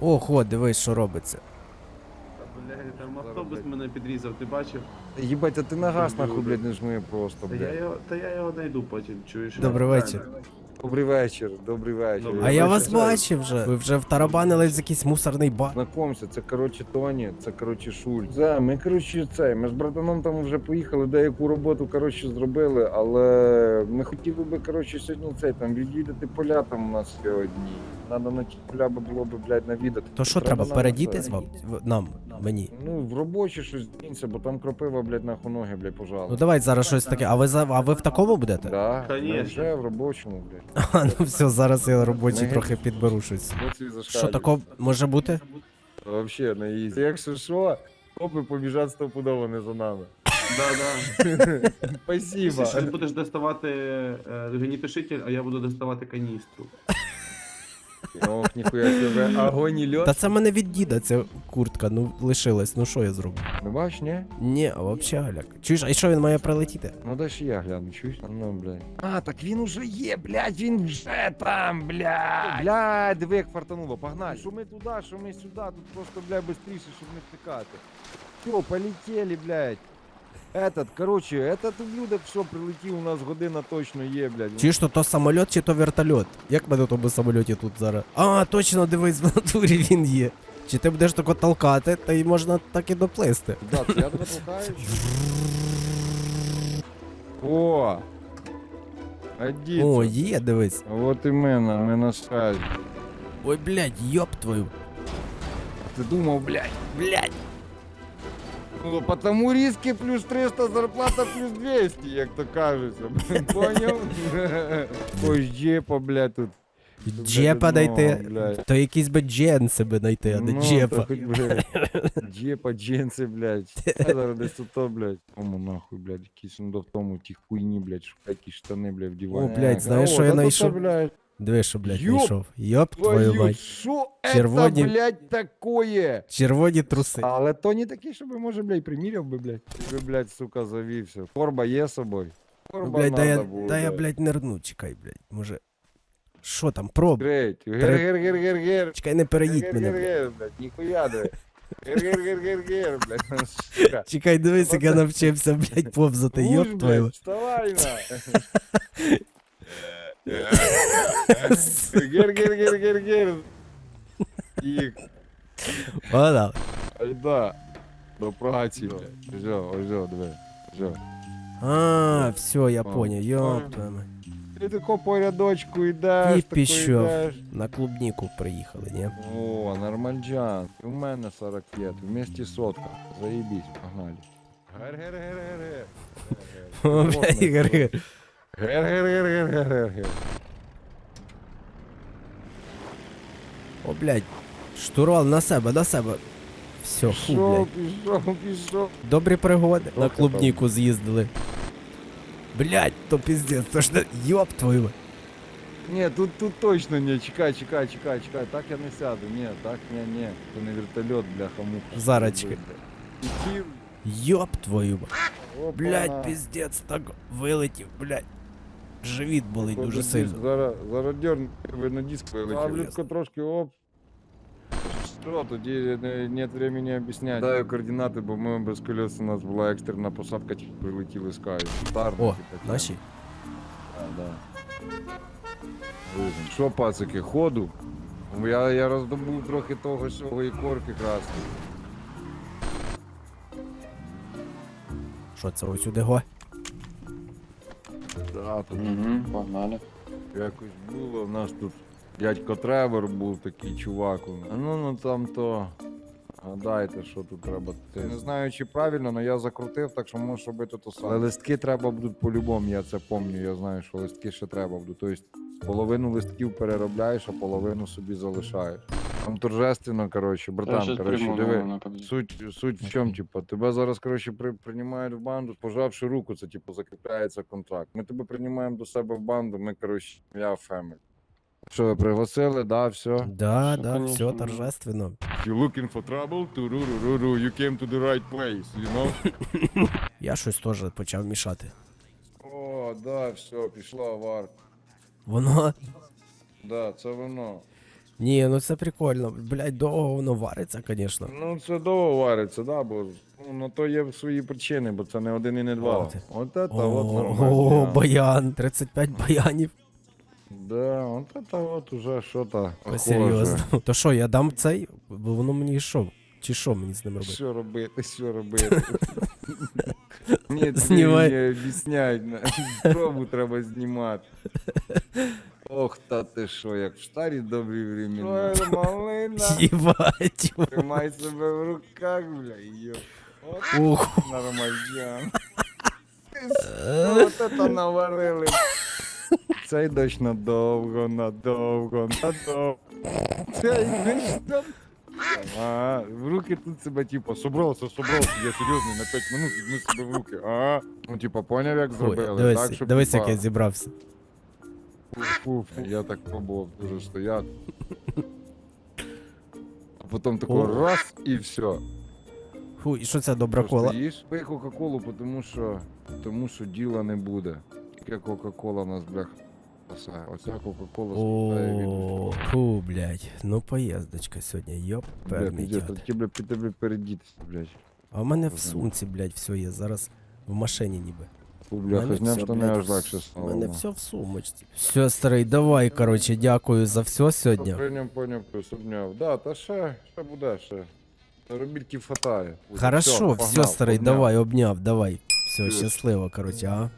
Ого, дивись, що робиться. Блядь, там автобус мене підрізав, ти бачив? Єбать, а ти на газ нахуй, блядь, не жми просто, Та я блядь. його, та я його знайду потім, чуєш? Добрий вечір. Добрий вечір, добрий вечір. А я вас бачив вже. Ви вже втарабанили в якийсь мусорний бак. Знакомся, це коротше Тоні, це коротше Шуль. Да, ми коротше це. Ми з братаном там вже поїхали, деяку роботу коротше зробили, але ми хотіли би коротше сьогодні цей там відвідати поля там у нас сьогодні. Надо на ті поля би було б, блядь, навідати. То що треба, нам передітись це. вам? Нам, мені. Ну, в робочі щось дінься, бо там кропива, блядь, нахуй ноги, блядь, Ну пожалуйста. давай зараз щось таке. А ви за а ви в такому будете? Да, ми Конечно. вже в робочому, блядь. А, ну все, зараз я робочий Ми- трохи підберу щось. Що тако може бути? Вообще на ізі. Якщо що, копи побіжать стопудово не за нами. Да, да. Спасибо. Ти будеш доставати е, гнітошитель, а я буду доставати каністру. Ох, ніхуя себе. Огонь і льот. Та це в мене від діда ця куртка, ну лишилась, ну що я зроблю? Не бачиш, ні? Ні, а взагалі галяк. Чуєш, а що він має прилетіти? Ну дай ще я гляну, чуєш? А Ну, блядь. А, так він уже є, блядь, він вже там, блядь. Блядь, диви, як фартануло, погнали. Що ми туди, що ми сюди, тут просто, блядь, быстріше, щоб не втикати. Все, полетели, блядь. Этот, короче, этот ублюдок, все, прилетів, у нас година точно є, блядь. Чи ж то, самольот, чи то вертольот? Як ми на тому самольоті тут зараз? А, точно, дивись, в натурі він є. Чи ти будеш тако толкати, та й можна так і доплисти. Да, це я тебе толкаю. О! О, є, дивись. Вот і мене, ми на связі. Ой, блядь, йоп твою. Ти думав, блядь, Блядь. Ну, потому риски плюс 300, зарплата плюс 200, як то кажеться. Поняв? Ось джепа, блядь, тут. Джепа знайти. блядь. То якийсь би джен себе знайти, а не Ну, джепа. хоч, блядь, Джепа, джинси, блядь. А зараз десь тут, блядь. Кому нахуй, блядь, якісь ну, в тому ті хуйні, блядь, шукай якісь штани, блядь, вдівай. О, блядь, знаєш, що я знайшов? блядь, Диви, що, блядь, Йоп знайшов. Йоп твою твою, мать. що Червоні- це, блядь, такое? Червоні труси. Але то не такий, щоб, може, блядь, приміряв би, блядь. Ви, блядь, сука, завівся. Торба є з собою? Ну, Торба блядь, дай я, надо буде. дай я, блядь, нирну, чекай, блядь. Може. Що там, проб? Треть. Гер-гер-гер-гер-гер. Чекай, не переїдь мене, блядь. Гер-гер-гер, блядь, ніхуя диви. Гер-гер-гер-гер-гер, блядь, сука. Чекай, дивись, як я навчився, блядь, повзати, Уж, йоп блядь, твою. Вставай на. Гер-гер-гер-гер-гер. Їх. Вона. Айда. До праці, блядь. Жо, ось жо, диви. Жо. А, все, я Мам. понял, йоп твою мать. Ти тако по рядочку йдеш, І тако пішов. йдеш. На клубніку приїхали, ні? О, нормальджан. У мене 45, вместе сотка. Заебись, погнали. Гер-гер-гер-гер-гер. О, блядь, Ігор, Ігор. Гер-гер-гер-гер-гер-гер. О, блядь. Штурвал на себе, на себе. Все, фу, Пішов, блядь. пішов, пішов. Добрі пригоди. На Трохи клубніку з'їздили. Блядь, то піздець, то ж не... Йоп твою. мать. Ні, тут, тут точно не, чекай, чекай, чекай, чекай, так я не сяду, ні, так, ні, ні, це не вертольот, бляха муха. Зараз, чекай. Летів, Йоп твою. мать. опа. Блядь, піздець, так вилетів, блядь. Живіт болить дуже сильно. Зараз, зараз дерн, ви на диск вилетів. Ясно. Ставлю трошки, оп. Що, тоді не- нет времени об'ясняти. Даю координати, бо ми без колес у нас була екстрена посадка, тільки прилетіли з Каю. Старно, О, типу, наші? А, да. Вижим. Що, пацики, ходу? Я, я роздобув трохи того сього і корки красної. Що це ось сюди го? Да, Угу, погнали. якось було. У нас тут дядько Тревор був такий чувак. А ну ну там то. Гадайте, що тут треба. Я не знаю, чи правильно, але я закрутив, так що можеш робити то саме. Але листки треба будуть по-любому, я це пам'ятаю. Я знаю, що листки ще треба будуть. Тобто половину листків переробляєш, а половину собі залишаєш. Там торжественно, коротше, братан, коротше, диви. на кабзі. Суть, суть в чому, типу, тебе зараз, коротше, при, приймають в банду, пожавши руку, це типу закріпляється контракт. Ми тебе приймаємо до себе в банду, ми, коротше, я фемель. Що, ви пригласили, да, все? Да, Що, да, конечно, все торжественно. You looking for trouble? Туруруруру, you came to the right place, you know? Я щось теж почав мішати. О, да, все, пішла аварка. Воно. Да, це воно. Ні, ну це прикольно. Блять, довго воно вариться, звісно. Ну, це довго вариться, да, бо ну, на то є свої причини, бо це не один і не два. От. От це от О, нормально. баян, 35 баянів. Да, от це от уже що-то. Серйозно. То що, я дам цей? Бо воно мені що? Чи що мені з ним робити? Що робити, що робити? Ні, Знімай. мені об'ясняють, пробу треба знімати. Ох, та ти що, як в старі добрі времена. Ой, малина, Їбать. тримай себе в руках, бля, йо. От Ух. нормальян. От это наварили. Цей дощ надовго, надовго, надовго. Цей дощ надовго. А, в руки тут себе, типа, собрався, собрався, я серйозний, на 5 минут візьми себе в руки. А, ну, типа, поняв, як Ой, зробили, дивись, так, щоб, дивись, типа, як я зібрався. Я так пробував дуже стояти. А потім такого О. раз і все. Фу, і що це добра кола? Стоїш, пий Кока-Колу, тому що, тому що діла не буде. Тільки Кока-Кола нас, блях, спасає. Оця Кока-Кола спасає від... О, фу, блядь. Ну поїздочка сьогодні, Бля, перний пиздец, а під тебе передітися, блядь. А в мене в сумці, блядь, все є. Зараз в машині ніби. Фу, бляха, мене зняв всьо, штани аж легше У стало. мене ну. все в сумочці. Все, старий, давай, короче, дякую за все сьогодні. Прийняв, поняв, плюс. Да, та ще, ще буде, ще. Робітки хватає. Хорошо, все, погнав, старий, давай, обняв, давай. Все, щасливо, короче, а.